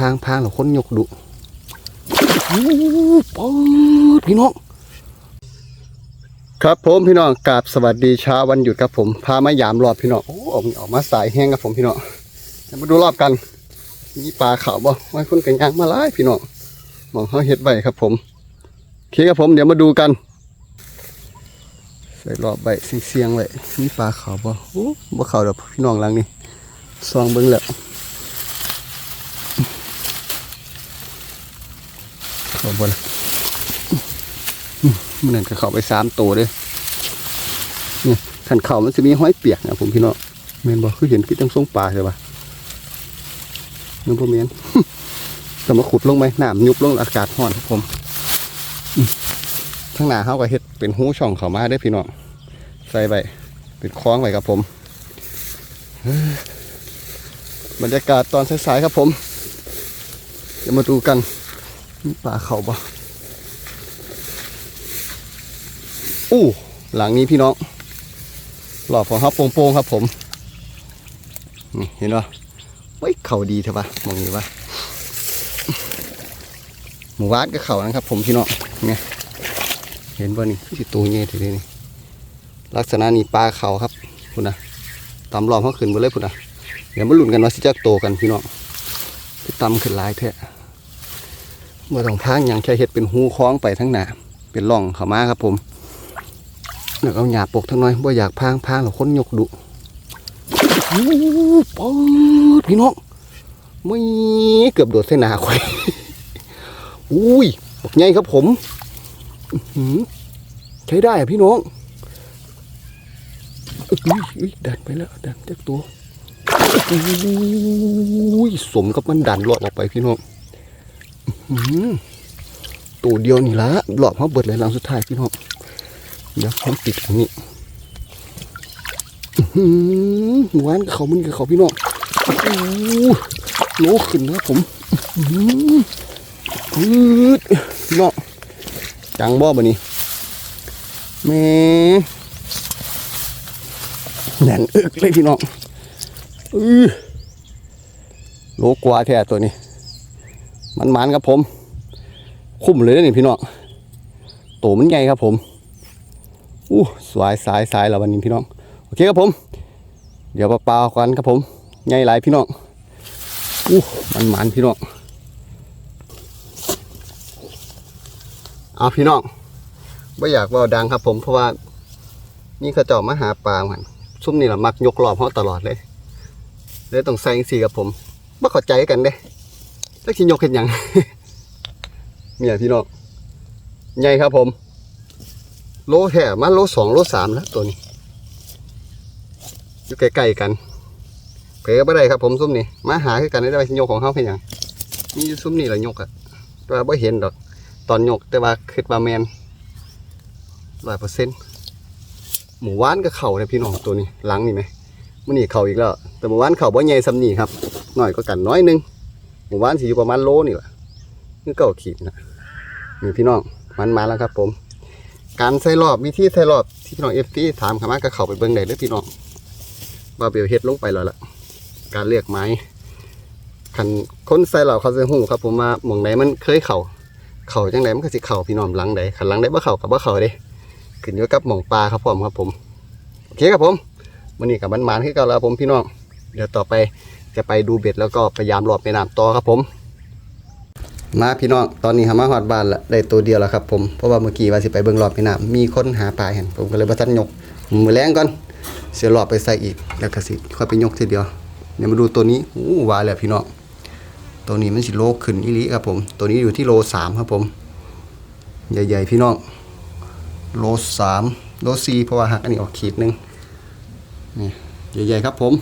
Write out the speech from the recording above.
พางพางแล้วคนยกดุป๊ดพี่น้องครับผมพี่น้องกราบสวัสดีเช้าวันหยุดครับผมพามายามรอบพี่น้องโอ้ออกออกมาสายแห้งครับผมพี่น้องมาดูรอบกันมีปลาขาวบ่ไว้คนกันยางมาหลายพี่น้องมองเขาเฮ็ดไว้ครับผมโอเคครับผมเดี๋ยวมาดูกันใส่รอบใบเสียงๆไว้มีปลาขาวบ่โอ้บ่ขาวดอกพี่น้องลังนี่ซองเบิ่งแล้ว ขาวบ่ล่ะมันนั่นก็เข้าไปสามตัวเลยนี่ขันเข่ามันจะมีห้อยเปียกนะผมพี่น้องเมนบอกคือเห็นคือจังทรงปลาใช่ปะนึกพ่อเมนแต่มาขุดลงไหมน้ำยุบลงอากาศร้อนครับผมอืมข้างหน้าเขาก็เฮ็ดเป็นหูช่องเขามาได้พี่น้องใส่ไปเป็นคล้องไว้ครับผม บรรยากาศตอนสายๆครับผมเดี๋ยวมาดูกัน มีปลาเขาบ่อู้หลังนี้พี่น้อง หลอบของเขาโป่งๆครับผม นี่เห็นปะเฮ้ยเข่าดีเถอะปะมองนี้ปะหมูวาดก็เข่านะครับ ผมพี่น้องไงเห็นป่ะนี่ที่ตัวเงี้ยทีนี้นี่ลักษณะนี้ปลาเข่าครับพุ่นะตำรอบเขาขึ้นไปเลยพุ่นะเดี๋ยวมาลุ้นกันว่าสิจะโตกันพี่น้องที่ตำขึ้นหลายแท้ เมื่อต้องพางอย่างแค่เห็ดเป็นหูคล้องไปทั้งหน้าเป็นร่องเขามาครับผมอยากเอาหยาปกทั้งน้อยบ่อยากพางพางหรอกคนยกดุปอดพี่น้องไม่เกือบโดดใส่หนาข่อยอุ้ยบอกไงครับผมใช้ได้พี่น้องอุ้ยอุ้ยดันไปแล้วดันจากตัวอุ้ยสมกับมันดันหลอดออกไปพี่น้อง ตัวเดียวนี่ละหลอดมาเบิดเลยหลังสุดท้ายพี่น้องเดี๋ยวผมติดอันนี้หวานกับเขามันกับเขาพี่น้องโอ้โหโลขึ้นนะผมอืดพี่น้องจังบ่บะนี้แม่แน่นอึกเลยพี่น้องอือโลกว่าแท้ตัวนี้ มันมันครับผม คุ้มเลยนี่พี่น้องโตมันใหญ่ครับผมอู้สายสายสายแล้ววันนี้พี่น้องโอเคครับผม เดี๋ยวปลาๆกันครับผมใหญ่หลายพี่น้องอู้มันมันพี่น้องเอาพี่น้องไม่อยากว่าดังครับผมเพราะว่านี่เขาเจาะมาหาปลาเหมือนซุ่มนี่แหละมักยกรอบเขาตลอดเลยเลยต้องใส่สีกับผมไม่เข้าใจกันเด้ แล้วที่ยกเห็นยังเนี่ยพี่น้องใหญ่ครับผม โลแห่มาโลสองโลสามแล้วตัวนี้ อยู่ใกล้ๆกัน เผลอไม่ได้ครับผมซุ้มนี่มาหาคือกันได้ไปยกของเขาเพียงอย่างนี่ซุ้มนี่แหละยกอะแต่ว่าไม่เห็นดอก ตอนยกแต่ว่าคิดว่าแมนร้อยเปอร์เซ็นต์หมูหวานก็เข่าเลยพี่น้องตัวนี้หลังนี่ไหมมันนี่เข่าอีกแล้ว แต่หมูหวานเข่าบ่ใหญ่ซ้ำนี่ครับหน้อยก็กันน้อยนึง หมูหวานสิอยู่ประมาณโลนี่แหละนี่เก้าขีดนะนี่พี่น้องมันมาแล้วครับ ผม การใส่รอบวิธีใส่รอบที่พี่น้องเอฟซีถามขามาก็เข้าไปเบิ่งได้เลยพี่น้องว่าเบลเฮ็ดลงไปแล้วล่ะ การเลือกไม้คันคนใส่รอบเขาจะหูครับ ผมว่าหมองไหนมันเคยเข่าเข่าจังไดมันก็สิเข่าพี่น้องหลังใดคันหลังใดบ่เข่ากับบ่เข่าเด้ขึ้นอยู่กับหมองปลาครับผมครับผมโอเคครับผมวันนี้กับมันมานคือเก่าแล้วผมพี่น้อง เดี๋ยวต่อไป จะไปดูเบ็ดแล้วก็พยายามรอบแม่น้ำต่อครับผม มาพี่น้องตอนนี้หามาฮอดบ้านละได้ตัวเดียวแล้วครับผมเพราะว่าเมื่อกี้ว่าสิไปเบิ่งรอบพี่น้ำมีคนหาปลาเห็นผมก็เลยบ่ทันยกมือแรงก่อนเสียรอบไปใส่อีกแล้วก็สิค่อยไปยกทีเดียวเดี๋ยวมาดูตัวนี้อู้ว่าแล้วพี่น้องตัวนี้มันสิโลขึ้นอีหลีครับผม ตัวนี้อยู่ที่โลสามครับผม ใหญ่ๆพี่น้องโลสามโลสี่เพราะว่าหักอันนี้ออกขีดหนึงนี่ใหญ่ๆครับผม